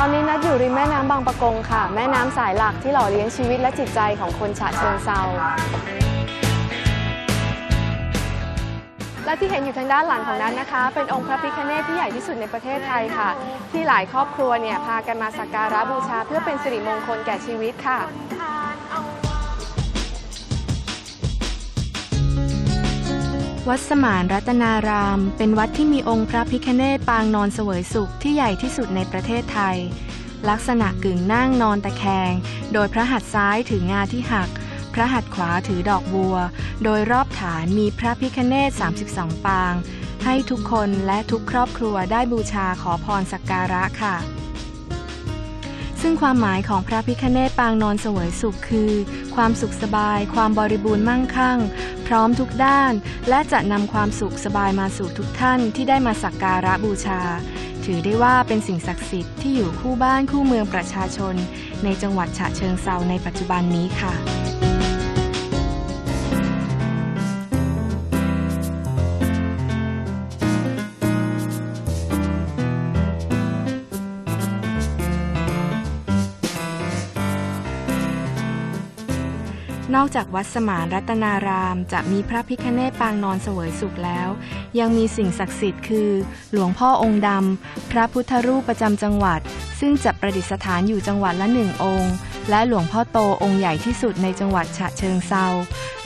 ตอนนี้นัดอยู่ริมแม่น้ำบางปะกงค่ะ แม่น้ำสายหลักที่หล่อเลี้ยงชีวิตและจิตใจของคนฉะเชิงเซาและที่เห็นอยู่ทางด้านหลังของนั้นนะคะ เป็นองค์พระพิฆเนศที่ใหญ่ที่สุดในประเทศไทยค่ะ ที่หลายครอบครัวเนี่ยพากันมาสักการะบูชาเพื่อเป็นสิริมงคลแก่ชีวิตค่ะ วัดสมานรัตนาราม เป็นวัดที่มีองค์พระพิฆเนศปางนอนเสวยสุขที่ใหญ่ที่สุดในประเทศไทย ลักษณะกึ่งนั่งนอนตะแคง โดยพระหัตถ์ซ้ายถืองาที่หัก พระหัตถ์ขวาถือดอกบัว โดยรอบฐานมีพระพิฆเนศ32 ปาง ให้ทุกคนและทุกครอบครัวได้บูชาขอพรสักการะค่ะซึ่งความหมายของพระพิฆเนศปางนอนเสวยสุขคือ ความสุขสบาย ความบริบูรณ์มั่งคั่ง พร้อมทุกด้าน และจะนำความสุขสบายมาสู่ทุกท่านที่ได้มาสักการะบูชา ถือได้ว่าเป็นสิ่งศักดิ์สิทธิ์ที่อยู่คู่บ้านคู่เมืองประชาชน ในจังหวัดฉะเชิงเซาในปัจจุบันนี้ค่ะ นอกจากวัดสมานรัตนาราม จะมีพระพิฆเนศปางนอนเสวยสุขแล้ว ยังมีสิ่งศักดิ์สิทธิ์คือ หลวงพ่อองค์ดำ พระพุทธรูปประจำจังหวัด ซึ่งจะประดิษฐานอยู่จังหวัดละหนึ่งองค์ และหลวงพ่อโตองค์ใหญ่ที่สุดในจังหวัดฉะเชิงเซา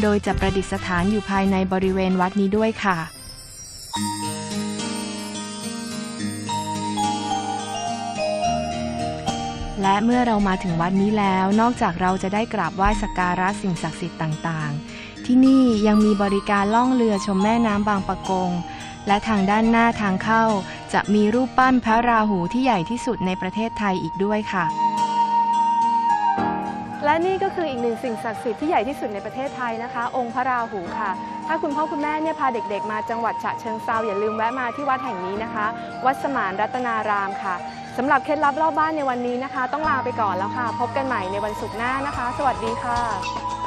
โดยจะประดิษฐานอยู่ภายในบริเวณวัดนี้ด้วยค่ะ และเมื่อเรามาถึงวัดนี้แล้ว นอกจากเราจะได้กราบไหว้สักการะสิ่งศักดิ์สิทธิ์ต่างๆ ที่นี่ยังมีบริการล่องเรือชมแม่น้ำบางปะกง และทางด้านหน้าทางเข้า จะมีรูปปั้นพระราหูที่ใหญ่ที่สุดในประเทศไทยอีกด้วยค่ะ และนี่ก็คืออีกหนึ่งสิ่งศักดิ์สิทธิ์ที่ใหญ่ที่สุดในประเทศไทยนะคะ องค์พระราหูค่ะ ถ้าคุณพ่อคุณแม่เนี่ยพาเด็ก ๆ มาจังหวัดฉะเชิงเซาอย่าลืมแวะมาที่วัดแห่งนี้นะคะ วัดสมานรัตนารามค่ะ สำหรับเคล็ดลับรอบบ้านในวันนี้นะคะ ต้องลาไปก่อนแล้วค่ะ พบกันใหม่ในวันศุกร์หน้านะคะ สวัสดีค่ะ